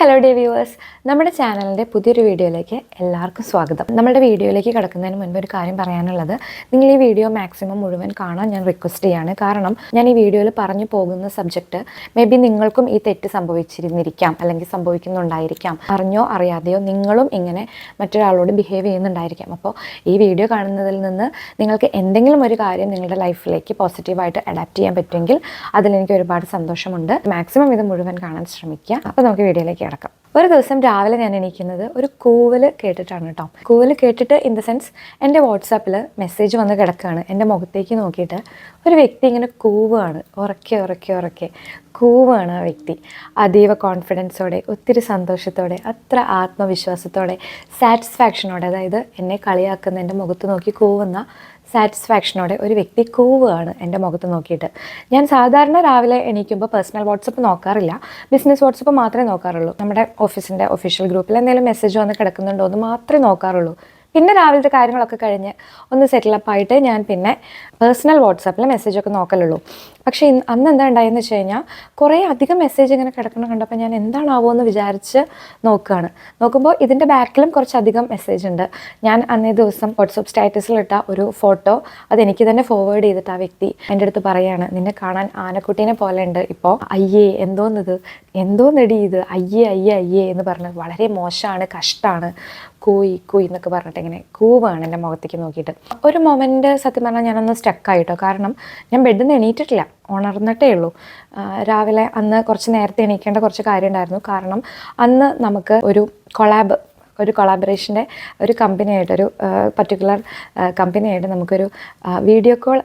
Hello day viewers നമ്മുടെ ചാനലിന്റെ പുതിയൊരു വീഡിയോയിലേക്ക് എല്ലാവർക്കും സ്വാഗതം. നമ്മുടെ വീഡിയോയിലേക്ക് കിടക്കുന്നതിന് മുൻപ് ഒരു കാര്യം പറയാനുള്ളത്. നിങ്ങൾ ഈ വീഡിയോ മാക്സിമം മുഴുവൻ കാണാൻ ഞാൻ റിക്വസ്റ്റ് ചെയ്യാണ്. കാരണം ഞാൻ ഈ വീഡിയോയിൽ പറഞ്ഞു പോകുന്ന സബ്ജക്റ്റ് മേ ബി നിങ്ങൾക്കും ഈ തെറ്റ് സംഭവിച്ചിരുന്നിരിക്കാം അല്ലെങ്കിൽ സംഭവിക്കുന്നുണ്ടായിരിക്കാം. അറിഞ്ഞോ അറിയാതെയോ നിങ്ങളും ഇങ്ങനെ മറ്റൊരാളോട് ബിഹേവ് ചെയ്യുന്നുണ്ടായിരിക്കാം. അപ്പോൾ ഈ വീഡിയോ കാണുന്നതിൽ നിന്ന് നിങ്ങൾക്ക് എന്തെങ്കിലും ഒരു കാര്യം നിങ്ങളുടെ ലൈഫിലേക്ക് പോസിറ്റീവായിട്ട് അഡാപ്റ്റ് ചെയ്യാൻ പറ്റുമെങ്കിൽ അതിലെനിക്ക് ഒരുപാട് സന്തോഷമുണ്ട്. മാക്സിമം ഇത് മുഴുവൻ കാണാൻ ശ്രമിക്കുക. അപ്പോൾ നമുക്ക് വീഡിയോയിലേക്ക് കിടക്കാം. ഒരു ദിവസം രാവിലെ ഞാൻ എണീക്കുന്നത് ഒരു കൂവൽ കേട്ടിട്ടാണ് കേട്ടോ. കൂവൽ കേട്ടിട്ട് ഇൻ ദ സെൻസ് എന്റെ വാട്സാപ്പിൽ മെസ്സേജ് വന്ന് കിടക്കുകയാണ് എന്റെ മുഖത്തേക്ക് നോക്കിയിട്ട് ഒരു വ്യക്തി ഇങ്ങനെ കൂവാണ്. ഉറക്കെ ഉറക്കെ ഉറക്കെ കൂവാണ് ആ വ്യക്തി. അതീവ കോൺഫിഡൻസോടെ ഒത്തിരി സന്തോഷത്തോടെ അത്ര ആത്മവിശ്വാസത്തോടെ സാറ്റിസ്ഫാക്ഷനോടെ അതായത് എന്നെ കളിയാക്കുന്ന എന്റെ മുഖത്ത് നോക്കി കൂവുന്ന സാറ്റിസ്ഫാക്ഷനോടെ ഒരു വ്യക്തി കൂവുകയാണ് എന്റെ മുഖത്ത് നോക്കിയിട്ട്. ഞാൻ സാധാരണ രാവിലെ എണീക്കുമ്പോൾ പേഴ്സണൽ വാട്സപ്പ് നോക്കാറില്ല. ബിസിനസ് വാട്സപ്പ് മാത്രമേ നോക്കാറുള്ളൂ. നമ്മുടെ ഓഫീസിന്റെ ഒഫീഷ്യൽ ഗ്രൂപ്പിൽ എന്തെങ്കിലും മെസ്സേജ് വന്ന് കിടക്കുന്നുണ്ടോ എന്ന് മാത്രമേ നോക്കാറുള്ളൂ. പിന്നെ രാവിലത്തെ കാര്യങ്ങളൊക്കെ കഴിഞ്ഞ് ഒന്ന് സെറ്റിലപ്പ് ആയിട്ട് ഞാൻ പിന്നെ പേഴ്സണൽ വാട്സാപ്പിൽ മെസ്സേജൊക്കെ നോക്കലുള്ളൂ. പക്ഷേ അന്ന് എന്താ ഉണ്ടായെന്ന് വെച്ച് കഴിഞ്ഞാൽ കുറേ അധികം മെസ്സേജ് ഇങ്ങനെ കിടക്കണം കണ്ടപ്പോൾ ഞാൻ എന്താണാവോ എന്ന് വിചാരിച്ച് നോക്കുകയാണ് നോക്കുമ്പോൾ ഇതിന്റെ ബാക്കിലും കുറച്ചധികം മെസ്സേജ് ഉണ്ട് ഞാൻ അന്നേ ദിവസം വാട്സപ്പ് സ്റ്റാറ്റസിലിട്ട ഒരു ഫോട്ടോ അതെനിക്ക് തന്നെ ഫോർവേഡ് ചെയ്തിട്ട് ആ വ്യക്തി എന്റെ അടുത്ത് പറയാണ് നിന്നെ കാണാൻ ആനക്കുട്ടീനെ പോലെ ഉണ്ട് ഇപ്പോൾ അയ്യേ എന്തോന്നിത് എന്തോന്നെടി ഇത് അയ്യേ അയ്യേ അയ്യേ എന്ന് പറഞ്ഞ് വളരെ മോശമാണ് കഷ്ടമാണ് കൂയി കൂയി എന്നൊക്കെ പറഞ്ഞിട്ട് ഇങ്ങനെ കൂവാണ് എന്റെ മുഖത്തേക്ക് നോക്കിയിട്ട്. ഒരു മൊമെന്റ് സത്യം പറഞ്ഞാൽ ഞാനൊന്ന് സ്റ്റക്കായിട്ടോ കാരണം ഞാൻ ബെഡിൽ നിന്ന് എണീറ്റിട്ടില്ല ഉണർന്നിട്ടേ ഉള്ളൂ. രാവിലെ അന്ന് കുറച്ച് നേരത്തെ എണീക്കേണ്ട കുറച്ച് കാര്യം ഉണ്ടായിരുന്നു കാരണം അന്ന് നമുക്ക് ഒരു കൊളാബ് ഒരു കൊളാബറേഷന്റെ ഒരു കമ്പനിയായിട്ട് ഒരു പർട്ടിക്കുലർ കമ്പനിയായിട്ട് നമുക്കൊരു വീഡിയോ കോൾ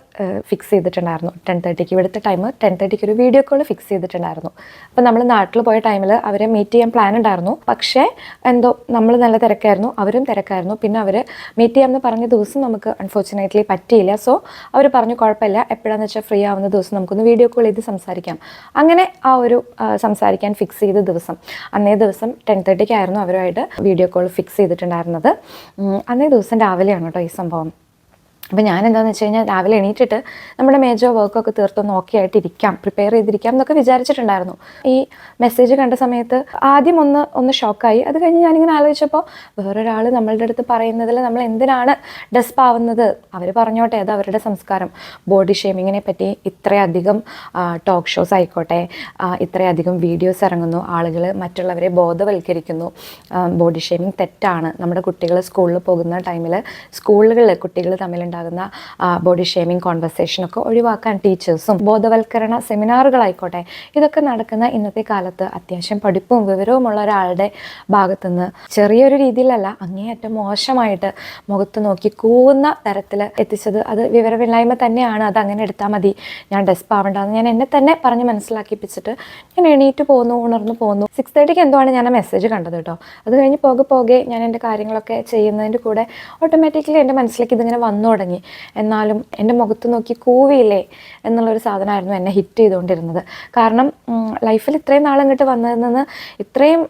ഫിക്സ് ചെയ്തിട്ടുണ്ടായിരുന്നു. ടെൻ തേർട്ടിക്ക് ഇവിടുത്തെ ടൈം ടെൻ തേർട്ടിക്ക് ഒരു വീഡിയോ കോൾ ഫിക്സ് ചെയ്തിട്ടുണ്ടായിരുന്നു. അപ്പോൾ നമ്മൾ നാട്ടിൽ പോയ ടൈമിൽ അവരെ മീറ്റ് ചെയ്യാൻ പ്ലാൻ ഉണ്ടായിരുന്നു. പക്ഷേ എന്തോ നമ്മൾ നല്ല തിരക്കായിരുന്നു അവരും തിരക്കായിരുന്നു. പിന്നെ അവർ മീറ്റ് ചെയ്യാമെന്ന് പറഞ്ഞ ദിവസം നമുക്ക് അൺഫോർച്ചുനേറ്റ്ലി പറ്റിയില്ല. സോ അവർ പറഞ്ഞു കുഴപ്പമില്ല. എപ്പോഴാണെന്ന് വെച്ചാൽ ഫ്രീ ആവുന്ന ദിവസം നമുക്കൊന്ന് വീഡിയോ കോൾ ചെയ്ത് സംസാരിക്കാം. അങ്ങനെ ആ ഒരു സംസാരിക്കാൻ ഫിക്സ് ചെയ്ത ദിവസം. അന്നേ ദിവസം ടെൻ തേർട്ടിക്കായിരുന്നു അവരുമായിട്ട് വീഡിയോ കോൾ ഫിക്സ് ചെയ്തിട്ടുണ്ടായിരുന്നത്. അന്നേ ദിവസം രാവിലെയാണ് കേട്ടോ ഈ സംഭവം. അപ്പോൾ ഞാൻ എന്താണെന്ന് വെച്ച് കഴിഞ്ഞാൽ രാവിലെ എണീറ്റിട്ട് നമ്മുടെ മേജർ വർക്കൊക്കെ തീർത്തൊന്ന് ഓക്കെ ആയിട്ട് ഇരിക്കാം പ്രിപ്പയർ ചെയ്തിരിക്കാം എന്നൊക്കെ വിചാരിച്ചിട്ടുണ്ടായിരുന്നു. ഈ മെസ്സേജ് കണ്ട സമയത്ത് ആദ്യം ഒന്ന് ഒന്ന് ഷോക്കായി അത് കഴിഞ്ഞ് ഞാനിങ്ങനെ ആലോചിച്ചപ്പോൾ വേറൊരാൾ നമ്മളുടെ അടുത്ത് പറയുന്നതിൽ നമ്മൾ എന്തിനാണ് ഡെസ്പ് ആവുന്നത്? അവർ പറഞ്ഞോട്ടെ അത് അവരുടെ സംസ്കാരം. ബോഡി ഷേമിങ്ങിനെ പറ്റി ഇത്രയധികം ടോക്ക് ഷോസ് ആയിക്കോട്ടെ ഇത്രയധികം വീഡിയോസ് ഇറങ്ങുന്നു ആളുകൾ മറ്റുള്ളവരെ ബോധവൽക്കരിക്കുന്നു. ബോഡി ഷേമിങ് തെറ്റാണ്. നമ്മുടെ കുട്ടികൾ സ്കൂളിൽ പോകുന്ന ടൈമിൽ സ്കൂളുകളിൽ കുട്ടികൾ തമ്മിലുണ്ടാകുന്ന ബോഡി ഷേമിങ് കോൺവെർസേഷനൊക്കെ ഒഴിവാക്കാൻ ടീച്ചേഴ്സും ബോധവൽക്കരണ സെമിനാറുകളായിക്കോട്ടെ ഇതൊക്കെ നടക്കുന്ന ഇന്നത്തെ കാലത്ത് അത്യാവശ്യം പഠിപ്പും വിവരവുമുള്ള ഒരാളുടെ ഭാഗത്തുനിന്ന് ചെറിയൊരു രീതിയിലല്ല അങ്ങേയറ്റം മോശമായിട്ട് മുഖത്ത് നോക്കി കൂവുന്ന തരത്തിൽ എത്തിച്ചത്. അത് വിവരമില്ലായ്മ തന്നെയാണ്. അത് അങ്ങനെ എടുത്താൽ മതി. ഞാൻ ഡെസ്പ് ആവേണ്ടതെന്ന് ഞാൻ എന്നെ തന്നെ പറഞ്ഞ് മനസ്സിലാക്കിപ്പിച്ചിട്ട് ഞാൻ എണീറ്റ് പോന്നു ഉണർന്നു പോന്നു. സിക്സ് തേർട്ടിക്ക് എന്തോ ആണ് ഞാൻ ആ മെസ്സേജ് കണ്ടത് കേട്ടോ അത് കഴിഞ്ഞ് പോകെ പോകെ ഞാൻ എന്റെ കാര്യങ്ങളൊക്കെ ചെയ്യുന്നതിന്റെ കൂടെ ഓട്ടോമാറ്റിക്കലി എന്റെ മനസ്സിലേക്ക് ഇതിങ്ങനെ വന്നു എന്നാലും എന്റെ മുഖത്ത് നോക്കി കൂവിയില്ലേ എന്നുള്ളൊരു സാധനമായിരുന്നു എന്നെ ഹിറ്റ് ചെയ്തുകൊണ്ടിരുന്നത്. കാരണം ലൈഫിൽ ഇത്രയും നാൾ വന്നതിൽ നിന്ന് ഇത്രയും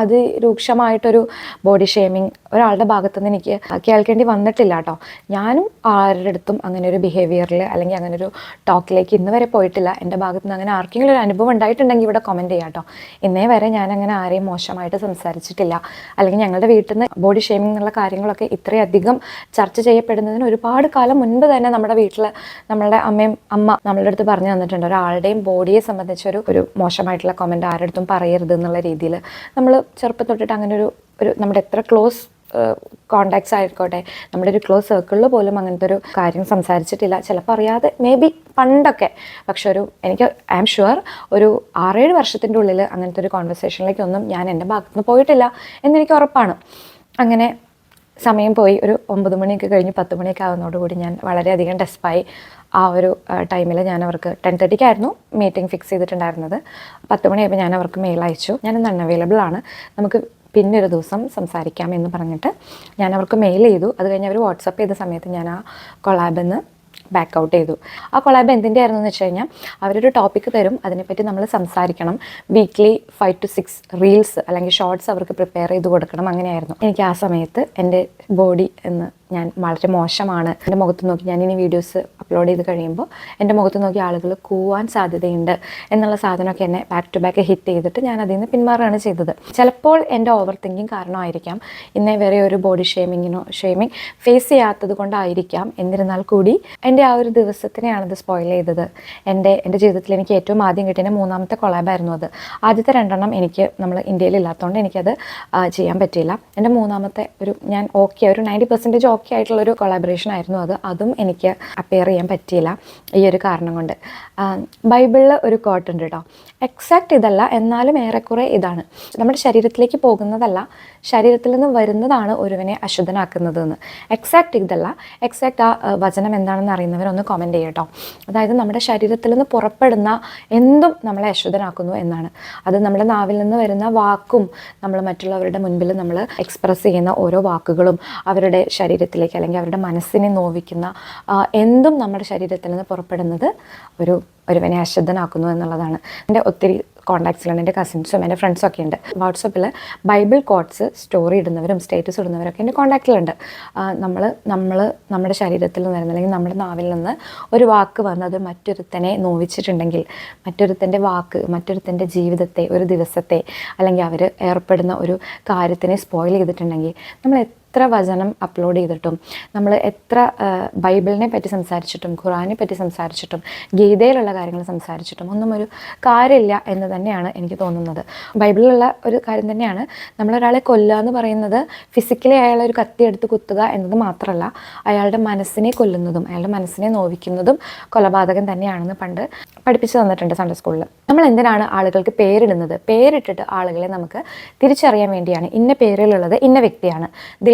അതിരൂക്ഷമായിട്ടൊരു ബോഡി ഷേമിങ് ഒരാളുടെ ഭാഗത്തുനിന്ന് എനിക്ക് കേൾക്കേണ്ടി വന്നിട്ടില്ല കേട്ടോ. ഞാനും ആരുടെ അടുത്തും അങ്ങനെ ഒരു ബിഹേവിയറിൽ അല്ലെങ്കിൽ അങ്ങനെ ഒരു ടോക്കിലേക്ക് ഇന്ന് വരെ പോയിട്ടില്ല. എന്റെ ഭാഗത്തുനിന്ന് അങ്ങനെ ആർക്കെങ്കിലും ഒരു അനുഭവം ഉണ്ടായിട്ടുണ്ടെങ്കിൽ ഇവിടെ കമന്റ് ചെയ്യാം കേട്ടോ. ഇന്നേ വരെ ഞാൻ അങ്ങനെ ആരെയും മോശമായിട്ട് സംസാരിച്ചിട്ടില്ല. അല്ലെങ്കിൽ ഞങ്ങളുടെ വീട്ടിൽ നിന്ന് ബോഡി ഷേമിംഗ് എന്നുള്ള കാര്യങ്ങളൊക്കെ ഇത്രയധികം ചർച്ച ചെയ്യപ്പെടുന്നതിന് ഒരുപാട് കാലം മുൻപ് തന്നെ നമ്മുടെ വീട്ടിൽ നമ്മളുടെ അമ്മയും അമ്മ നമ്മളുടെ അടുത്ത് പറഞ്ഞു തന്നിട്ടുണ്ട്. ഒരാളുടെയും ബോഡിയെ സംബന്ധിച്ചൊരു ഒരു മോശമായിട്ടുള്ള കമന്റ് ആരുടെ പറയരുത് എന്നുള്ള രീതിയിൽ നമ്മൾ ചെറുപ്പം തൊട്ടിട്ട് അങ്ങനെ ഒരു ഒരു നമ്മുടെ എത്ര ക്ലോസ് കോണ്ടാക്ട്സ് ആയിക്കോട്ടെ നമ്മുടെ ഒരു ക്ലോസ് സർക്കിളിൽ പോലും അങ്ങനത്തെ ഒരു കാര്യം സംസാരിച്ചിട്ടില്ല. ചിലപ്പോൾ അറിയാതെ മേ ബി പണ്ടൊക്കെ പക്ഷെ ഒരു എനിക്ക് ഐ ആം ഷുവർ ഒരു ആറേഴ് വർഷത്തിന്റെ ഉള്ളിൽ അങ്ങനത്തെ ഒരു കോൺവെർസേഷനിലേക്കൊന്നും ഞാൻ എന്റെ ഭാഗത്തുനിന്ന് പോയിട്ടില്ല എന്നെനിക്ക് ഉറപ്പാണ്. അങ്ങനെ സമയം പോയി ഒരു ഒമ്പത് മണിയൊക്കെ കഴിഞ്ഞ് പത്ത് മണിയൊക്കെ ആകുന്നതോടുകൂടി ഞാൻ വളരെയധികം ഡെസ്പായി ആ ഒരു ടൈമിൽ ഞാൻ അവർക്ക് ടെൻ തേർട്ടിക്കായിരുന്നു മീറ്റിംഗ് ഫിക്സ് ചെയ്തിട്ടുണ്ടായിരുന്നത്. പത്ത് മണിയായപ്പോൾ ഞാൻ അവർക്ക് മെയിൽ അയച്ചു. ഞാനിന്ന് അൺഅവൈലബിൾ ആണ്. നമുക്ക് പിന്നെ ഒരു ദിവസം സംസാരിക്കാം എന്ന് പറഞ്ഞിട്ട് ഞാൻ അവർക്ക് മെയിൽ ചെയ്തു. അത് കഴിഞ്ഞ് അവർ വാട്സപ്പ് ചെയ്ത സമയത്ത് ഞാൻ ആ കൊളാബിൽ നിന്ന് ബാക്ക് ഔട്ട് ചെയ്തു. ആ കൊളാബ് എന്തിന്റെ ആയിരുന്നു എന്ന് വെച്ച് കഴിഞ്ഞാൽ അവരൊരു ടോപ്പിക്ക് തരും അതിനെപ്പറ്റി നമ്മൾ സംസാരിക്കണം. Weekly five to six reels അല്ലെങ്കിൽ ഷോർട്സ് അവർക്ക് പ്രിപ്പയർ ചെയ്ത് കൊടുക്കണം അങ്ങനെയായിരുന്നു. എനിക്ക് ആ സമയത്ത് എന്റെ ബോഡി എന്ന് ഞാൻ വളരെ മോശമാണ്. എന്റെ മുഖത്ത് നോക്കി ഞാൻ ഇനി വീഡിയോസ് അപ്ലോഡ് ചെയ്ത് കഴിയുമ്പോൾ എന്റെ മുഖത്ത് നോക്കി ആളുകൾ കൂവാൻ സാധ്യതയുണ്ട് എന്നുള്ള സാധനമൊക്കെ എന്നെ ബാക്ക് ടു ബാക്ക് ഹിറ്റ് ചെയ്തിട്ട് ഞാൻ അതിൽ നിന്ന് പിന്മാറുകയാണ് ചെയ്തത്. ചിലപ്പോൾ എന്റെ ഓവർ തിങ്കിങ് കാരണമായിരിക്കാം. ഇന്നേ വരെ ഒരു ബോഡി ഷേമിങ്ങിനോ ഷേമിങ് ഫേസ് ചെയ്യാത്തത് കൊണ്ടായിരിക്കാം. എന്നിരുന്നാൽ കൂടി എന്റെ ആ ഒരു ദിവസത്തിനെയാണത് സ്പോയിൽ ചെയ്തത്. എന്റെ എന്റെ ജീവിതത്തിൽ എനിക്ക് ഏറ്റവും ആദ്യം കിട്ടിയ മൂന്നാമത്തെ കൊളാബായിരുന്നു അത്. ആദ്യത്തെ രണ്ടെണ്ണം എനിക്ക് നമ്മൾ ഇന്ത്യയിൽ ഇല്ലാത്തതുകൊണ്ട് എനിക്കത് ചെയ്യാൻ പറ്റിയില്ല. എന്റെ മൂന്നാമത്തെ ഒരു ഞാൻ ഓക്കെ ഒരു നയന്റി പെർസെന്റേജ് ഓക്കെ ആയിട്ടുള്ളൊരു കൊളാബറേഷൻ ആയിരുന്നു അത്. അതും എനിക്ക് അപ്പിയർ ചെയ്യാൻ പറ്റിയില്ല ഈ ഒരു കാരണം കൊണ്ട്. ബൈബിളിൽ ഒരു കോട്ടുണ്ട് കേട്ടോ എക്സാക്റ്റ് ഇതല്ല എന്നാലും ഏറെക്കുറെ ഇതാണ്. നമ്മുടെ ശരീരത്തിലേക്ക് പോകുന്നതല്ല ശരീരത്തിൽ നിന്ന് വരുന്നതാണ് ഒരുവനെ അശുദ്ധനാക്കുന്നത് എന്ന് എക്സാക്റ്റ് ഇതല്ല എക്സാക്റ്റ് ആ, വചനം എന്താണെന്ന് അറിയുന്നവരൊന്ന് കമന്റ് ചെയ്യട്ടോ അതായത് നമ്മുടെ ശരീരത്തിൽ നിന്ന് പുറപ്പെടുന്ന എന്തും നമ്മളെ അശുദ്ധനാക്കുന്നു എന്നാണ്. അത് നമ്മുടെ നാവിൽ നിന്ന് വരുന്ന വാക്കും നമ്മൾ മറ്റുള്ളവരുടെ മുൻപിൽ നമ്മൾ എക്സ്പ്രസ് ചെയ്യുന്ന ഓരോ വാക്കുകളും അവരുടെ ശരീരത്തിലേക്ക് അല്ലെങ്കിൽ അവരുടെ മനസ്സിനെ നോവിക്കുന്ന എന്തും നമ്മുടെ ശരീരത്തിൽ നിന്ന് പുറപ്പെടുന്നത് ഒരു ഒരുവനെ അശ്രദ്ധനാക്കുന്നു എന്നുള്ളതാണ്. എന്റെ ഒത്തിരി കോൺടാക്ട്സിലാണ് എന്റെ കസിൻസും എന്റെ ഫ്രണ്ട്സും ഒക്കെ ഉണ്ട്. വാട്സപ്പിൽ ബൈബിൾ കോട്ട്സ് സ്റ്റോറി ഇടുന്നവരും സ്റ്റേറ്റസ് ഇടുന്നവരൊക്കെ എന്റെ കോൺടാക്റ്റിലുണ്ട് നമ്മൾ നമ്മൾ നമ്മുടെ ശരീരത്തിൽ നിന്ന് അല്ലെങ്കിൽ നമ്മുടെ നാവിൽ നിന്ന് ഒരു വാക്ക് വന്നത് മറ്റൊരുത്തനെ നോവിച്ചിട്ടുണ്ടെങ്കിൽ മറ്റൊരുത്തന്റെ വാക്ക് മറ്റൊരുത്തന്റെ ജീവിതത്തെ ഒരു ദിവസത്തെ അല്ലെങ്കിൽ അവർ ഏർപ്പെടുന്ന ഒരു കാര്യത്തിനെ സ്പോയിൽ ചെയ്തിട്ടുണ്ടെങ്കിൽ നമ്മൾ എത്ര വചനം അപ്ലോഡ് ചെയ്തിട്ടും നമ്മൾ എത്ര ബൈബിളിനെ പറ്റി സംസാരിച്ചിട്ടും ഖുറാനെ പറ്റി സംസാരിച്ചിട്ടും ഗീതയിലുള്ള കാര്യങ്ങൾ സംസാരിച്ചിട്ടും ഒന്നും ഒരു കാര്യമില്ല എന്ന് തന്നെയാണ് എനിക്ക് തോന്നുന്നത്. ബൈബിളിലുള്ള ഒരു കാര്യം തന്നെയാണ് നമ്മളൊരാളെ കൊല്ലുക എന്ന് പറയുന്നത് ഫിസിക്കലി അയാളെ ഒരു കത്തി എടുത്ത് കുത്തുക എന്നത് മാത്രമല്ല അയാളുടെ മനസ്സിനെ കൊല്ലുന്നതും അയാളുടെ മനസ്സിനെ നോവിക്കുന്നതും കൊലപാതകം തന്നെയാണെന്ന് പണ്ട് പഠിപ്പിച്ചു തന്നിട്ടുണ്ട് സൺഡേ സ്കൂളിൽ നമ്മൾ എന്തിനാണ് ആളുകൾക്ക് പേരിടുന്നത്? പേരിട്ടിട്ട് ആളുകളെ നമുക്ക് തിരിച്ചറിയാൻ വേണ്ടിയാണ്. ഇന്ന പേരിലുള്ളത് ഇന്ന വ്യക്തിയാണ്.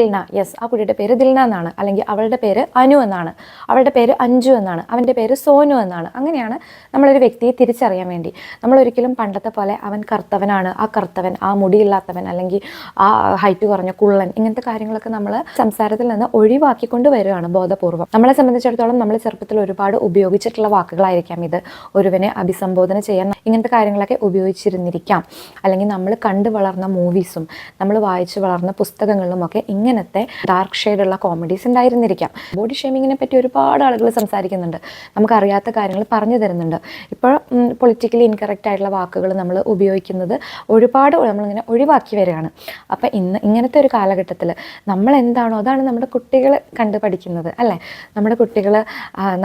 ദിൽന യെസ് ആ കുട്ടിയുടെ പേര് ദിൽന എന്നാണ്. അല്ലെങ്കിൽ അവളുടെ പേര് അനു എന്നാണ്. അവളുടെ പേര് അഞ്ജു എന്നാണ്. അവന്റെ പേര് സോനു എന്നാണ്. അങ്ങനെയാണ് നമ്മളൊരു വ്യക്തിയെ തിരിച്ചറിയാൻ വേണ്ടി. നമ്മൾ ഒരിക്കലും പണ്ടത്തെ പോലെ അവൻ കർത്തവനാണ് ആ കർത്തവൻ ആ മുടിയില്ലാത്തവൻ അല്ലെങ്കിൽ ആ ഹൈറ്റ് കുറഞ്ഞ കുള്ളൻ ഇങ്ങനത്തെ കാര്യങ്ങളൊക്കെ നമ്മൾ സംസാരത്തിൽ നിന്ന് ഒഴിവാക്കിക്കൊണ്ട് വരികയാണ് ബോധപൂർവം നമ്മളെ സംബന്ധിച്ചിടത്തോളം നമ്മൾ ചെറുപ്പത്തിൽ ഒരുപാട് ഉപയോഗിച്ചിട്ടുള്ള വാക്കുകളായിരിക്കാം ഇത്. ഒരുവനെ അഭിസംബോധന ചെയ്യാൻ ഇങ്ങനത്തെ കാര്യങ്ങളൊക്കെ ഉപയോഗിച്ചിരുന്നിരിക്കാം. അല്ലെങ്കിൽ നമ്മൾ കണ്ടു വളർന്ന മൂവീസും നമ്മൾ വായിച്ചു വളർന്ന പുസ്തകങ്ങളിലുമൊക്കെ ഇങ്ങനത്തെ ഡാർക്ക് ഷെയ്ഡുള്ള കോമഡീസ് ഉണ്ടായിരുന്നിരിക്കാം. ബോഡി ഷേമിങ്ങിനെ പറ്റി ഒരുപാട് ആളുകൾ സംസാരിക്കുന്നുണ്ട്. നമുക്കറിയാത്ത കാര്യങ്ങൾ പറഞ്ഞു തരുന്നുണ്ട്. ഇപ്പോൾ പൊളിറ്റിക്കലി ഇൻകറക്റ്റ് ആയിട്ടുള്ള വാക്കുകൾ നമ്മൾ ഉപയോഗിക്കുന്നത് ഒരുപാട് നമ്മളിങ്ങനെ ഒഴിവാക്കി വരികയാണ്. അപ്പം ഇന്ന് ഇങ്ങനത്തെ ഒരു കാലഘട്ടത്തിൽ നമ്മൾ എന്താണോ അതാണ് നമ്മുടെ കുട്ടികൾ കണ്ട് പഠിക്കുന്നത് അല്ലേ? നമ്മുടെ കുട്ടികൾ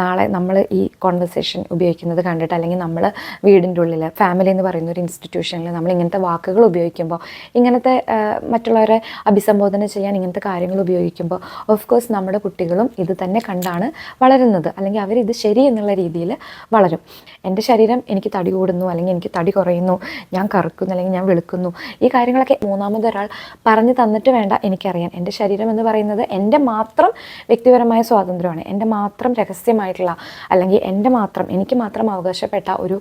നാളെ നമ്മൾ ഈ കോൺവെർസേഷൻ ഉപയോഗിക്കുന്നത് കണ്ടിട്ട് അല്ലെങ്കിൽ നമ്മൾ വീടിന്റെ ഉള്ളിൽ ഫാമിലി എന്ന് പറയുന്ന ഒരു ഇൻസ്റ്റിറ്റ്യൂഷനിൽ നമ്മൾ ഇങ്ങനത്തെ വാക്കുകൾ ഉപയോഗിക്കുമ്പോൾ ഇങ്ങനത്തെ മറ്റുള്ളവരെ അഭിസംബോധന ചെയ്യാൻ ഇങ്ങനത്തെ കാര്യങ്ങൾ ഉപയോഗിക്കുമ്പോൾ ഓഫ് കോഴ്സ് നമ്മുടെ കുട്ടികളും ഇത് തന്നെ കണ്ടാണ് വളരുന്നത്. അല്ലെങ്കിൽ അവർ ഇത് ശരി എന്നുള്ള രീതിയിൽ വളരും. എന്റെ ശരീരം എനിക്ക് തടി കൂടുന്നു അല്ലെങ്കിൽ എനിക്ക് തടി കുറയുന്നു ഞാൻ കറുക്കുന്നു അല്ലെങ്കിൽ ഞാൻ വെളുക്കുന്നു ഈ കാര്യങ്ങളൊക്കെ മൂന്നാമതൊരാൾ പറഞ്ഞു തന്നിട്ട് വേണ്ട എനിക്കറിയാൻ. എന്റെ ശരീരം എന്ന് പറയുന്നത് എന്റെ മാത്രം വ്യക്തിപരമായ സ്വാതന്ത്ര്യമാണ്. എന്റെ മാത്രം രഹസ്യമായിട്ടുള്ള അല്ലെങ്കിൽ എന്റെ മാത്രം എനിക്ക് മാത്രം അവകാശപ്പെട്ട ഒരു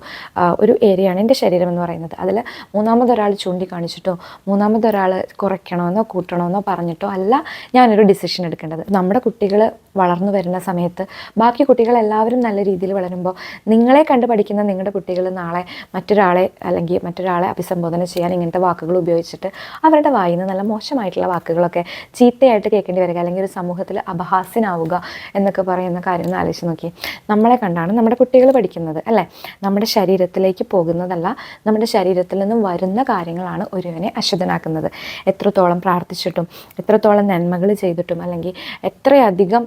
ഒരു ഏരിയയാണ് എന്റെ ശരീരം എന്ന് പറയുന്നത്. അതിൽ മൂന്നാമതൊരാൾ ചൂണ്ടിക്കാണിച്ചിട്ടോ മൂന്നാമതൊരാൾ കുറയ്ക്കണമെന്നോ കൂട്ടണമെന്നോ പറഞ്ഞിട്ടോ അല്ല. ഞാനൊരു ഡിസിഷൻ എടുക്കേണ്ടത്. നമ്മുടെ കുട്ടികൾ വളർന്നു വരുന്ന സമയത്ത് ബാക്കി കുട്ടികൾ എല്ലാവരും നല്ല രീതിയിൽ വളരുമ്പോൾ നിങ്ങളെ കണ്ട് പഠിക്കുന്ന നിങ്ങളുടെ കുട്ടികൾ നാളെ മറ്റൊരാളെ അല്ലെങ്കിൽ മറ്റൊരാളെ അഭിസംബോധന ചെയ്യാൻ ഇങ്ങനത്തെ വാക്കുകൾ ഉപയോഗിച്ചിട്ട് അവരുടെ വായിൽ നിന്ന് നല്ല മോശമായിട്ടുള്ള വാക്കുകളൊക്കെ ചീത്തയായിട്ട് കേൾക്കേണ്ടി വരിക അല്ലെങ്കിൽ ഒരു സമൂഹത്തിൽ അപഹാസ്യനാവുക എന്നൊക്കെ പറയുന്ന കാര്യം ഒന്ന് ആലോചിച്ച് നോക്കി. നമ്മളെ കണ്ടാണ് നമ്മുടെ കുട്ടികൾ പഠിക്കുന്നത് അല്ലേ? നമ്മുടെ ശരീരത്തിലേക്ക് പോകുന്നതല്ല നമ്മുടെ ശരീരത്തിൽ നിന്നും വരുന്ന കാര്യങ്ങളാണ് ഒരുവനെ അശുദ്ധനാക്കുന്നത് എത്രത്തോളം പ്രാർത്ഥിച്ചിട്ടും എത്രത്തോളം നന്മകൾ ചെയ്തിട്ടും അല്ലെങ്കിൽ എത്രയധികം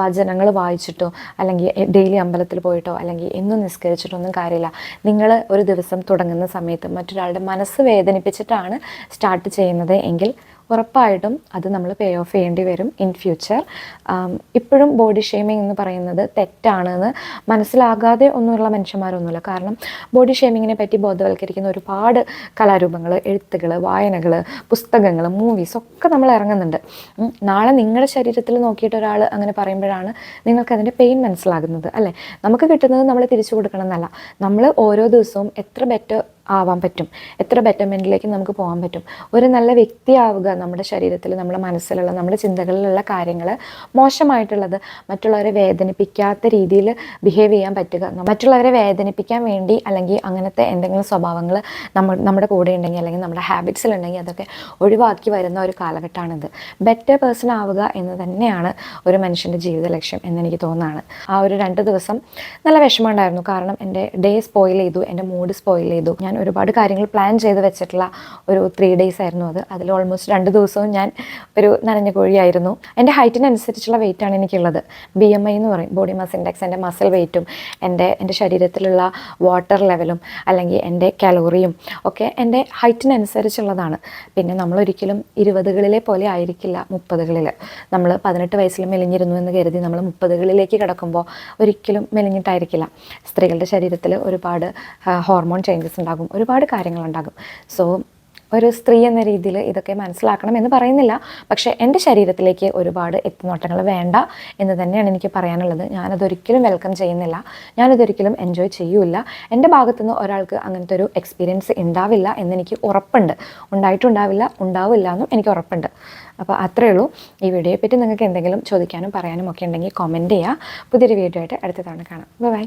വചനങ്ങൾ വായിച്ചിട്ടോ അല്ലെങ്കിൽ ഡെയിലി അമ്പലത്തിൽ പോയിട്ടോ അല്ലെങ്കിൽ എന്നും നിസ്കരിച്ചിട്ടോ ഒന്നും കാര്യമില്ല. നിങ്ങൾ ഒരു ദിവസം തുടങ്ങുന്ന സമയത്ത് മറ്റൊരാളുടെ മനസ്സ് വേദനിപ്പിച്ചിട്ടാണ് സ്റ്റാർട്ട് ചെയ്യുന്നത് എങ്കിൽ ഉറപ്പായിട്ടും അത് നമ്മൾ പേ ഓഫ് ചെയ്യേണ്ടി വരും ഇൻ ഫ്യൂച്ചർ ഇപ്പോഴും ബോഡി ഷേമിംഗ് എന്ന് പറയുന്നത് തെറ്റാണെന്ന് മനസ്സിലാകാതെ ഒന്നുമുള്ള മനുഷ്യന്മാരൊന്നുമില്ല. കാരണം ബോഡി ഷേമിങ്ങിനെ പറ്റി ബോധവൽക്കരിക്കുന്ന ഒരുപാട് കലാരൂപങ്ങൾ എഴുത്തുകൾ വായനകൾ പുസ്തകങ്ങൾ മൂവീസ് ഒക്കെ നമ്മൾ ഇറങ്ങുന്നുണ്ട്. നാളെ നിങ്ങളുടെ ശരീരത്തിൽ നോക്കിയിട്ട് ഒരാൾ അങ്ങനെ പറയുമ്പോഴാണ് നിങ്ങൾക്ക് അതിന്റെ പെയിൻ മനസ്സിലാകുന്നത് അല്ലേ? നമുക്ക് കിട്ടുന്നത് നമ്മൾ തിരിച്ചു കൊടുക്കണം എന്നല്ല. നമ്മൾ ഓരോ ദിവസവും എത്ര ബെറ്റർ ആവാൻ പറ്റും. എത്ര ബെറ്റർമെന്റിലേക്ക് നമുക്ക് പോകാൻ പറ്റും. ഒരു നല്ല വ്യക്തിയാവുക നമ്മുടെ ശരീരത്തിൽ നമ്മുടെ മനസ്സിലുള്ള നമ്മുടെ ചിന്തകളിലുള്ള കാര്യങ്ങൾ മോശമായിട്ടുള്ളത് മറ്റുള്ളവരെ വേദനിപ്പിക്കാത്ത രീതിയിൽ ബിഹേവ് ചെയ്യാൻ പറ്റുക. മറ്റുള്ളവരെ വേദനിപ്പിക്കാൻ വേണ്ടി അല്ലെങ്കിൽ അങ്ങനത്തെ എന്തെങ്കിലും സ്വഭാവങ്ങൾ നമ്മൾ നമ്മുടെ കൂടെ ഉണ്ടെങ്കിൽ അല്ലെങ്കിൽ നമ്മുടെ ഹാബിറ്റ്സിലുണ്ടെങ്കിൽ അതൊക്കെ ഒഴിവാക്കി വരുന്ന ഒരു കാലഘട്ടമാണിത്. ബെറ്റർ പേഴ്സൺ ആവുക എന്ന് തന്നെയാണ് ഒരു മനുഷ്യന്റെ ജീവിത ലക്ഷ്യം എന്നെനിക്ക് തോന്നുന്നതാണ്. ആ ഒരു രണ്ട് ദിവസം നല്ല വിഷമമുണ്ടായിരുന്നു കാരണം എന്റെ ഡേ സ്പോയിൽ ചെയ്തു എന്റെ മൂഡ് സ്പോയിൽ ചെയ്തു. ഞാൻ ഒരുപാട് കാര്യങ്ങൾ പ്ലാൻ ചെയ്ത് വെച്ചിട്ടുള്ള ഒരു ത്രീ ഡേയ്സ് ആയിരുന്നു അത്. അതിൽ ഓൾമോസ്റ്റ് രണ്ട് ദിവസവും ഞാൻ ഒരു നനഞ്ഞ കോഴിയായിരുന്നു. എന്റെ ഹൈറ്റിനനുസരിച്ചുള്ള വെയിറ്റാണ് എനിക്കുള്ളത്. ബി എം ഐ എന്ന് പറയും. ബോഡി മാസ് ഇൻഡെക്സ് എന്റെ മസിൽ വെയിറ്റും എന്റെ എന്റെ ശരീരത്തിലുള്ള വാട്ടർ ലെവലും അല്ലെങ്കിൽ എന്റെ കലോറിയും ഒക്കെ എന്റെ ഹൈറ്റിനനുസരിച്ചുള്ളതാണ് പിന്നെ നമ്മളൊരിക്കലും ഇരുപതുകളിലെ പോലെ ആയിരിക്കില്ല മുപ്പതുകളിൽ. നമ്മൾ പതിനെട്ട് വയസ്സിൽ മെലിഞ്ഞിരുന്നു എന്ന് കരുതി നമ്മൾ മുപ്പതുകളിലേക്ക് കിടക്കുമ്പോൾ ഒരിക്കലും മെലിഞ്ഞിട്ടായിരിക്കില്ല. സ്ത്രീകളുടെ ശരീരത്തിൽ ഒരുപാട് ഹോർമോൺ ചേഞ്ചസ് ഉണ്ടാകും. ഒരുപാട് കാര്യങ്ങളുണ്ടാകും. സോ ഒരു സ്ത്രീ എന്ന രീതിയിൽ ഇതൊക്കെ മനസ്സിലാക്കണം എന്ന് പറയുന്നില്ല. പക്ഷേ എന്റെ ശരീരത്തിലേക്ക് ഒരുപാട് എത്തുനോട്ടങ്ങൾ വേണ്ട എന്ന് തന്നെയാണ് എനിക്ക് പറയാനുള്ളത്. ഞാനതൊരിക്കലും വെൽക്കം ചെയ്യുന്നില്ല. ഞാനതൊരിക്കലും എൻജോയ് ചെയ്യൂല എന്റെ ഭാഗത്തുനിന്ന് ഒരാൾക്ക് അങ്ങനത്തെ ഒരു എക്സ്പീരിയൻസ് ഉണ്ടാവില്ല എന്നെനിക്ക് ഉറപ്പുണ്ട്. ഉണ്ടായിട്ടുണ്ടാവില്ല ഉണ്ടാവില്ല എന്നും എനിക്ക് ഉറപ്പുണ്ട്. അപ്പോൾ അത്രയേ ഉള്ളൂ. ഈ വീഡിയോയെ പറ്റി നിങ്ങൾക്ക് എന്തെങ്കിലും ചോദിക്കാനും പറയാനും ഒക്കെ ഉണ്ടെങ്കിൽ കമന്റ് ചെയ്യുക പുതിയൊരു വീഡിയോ ആയിട്ട് അടുത്ത തവണ കാണാം. ബൈ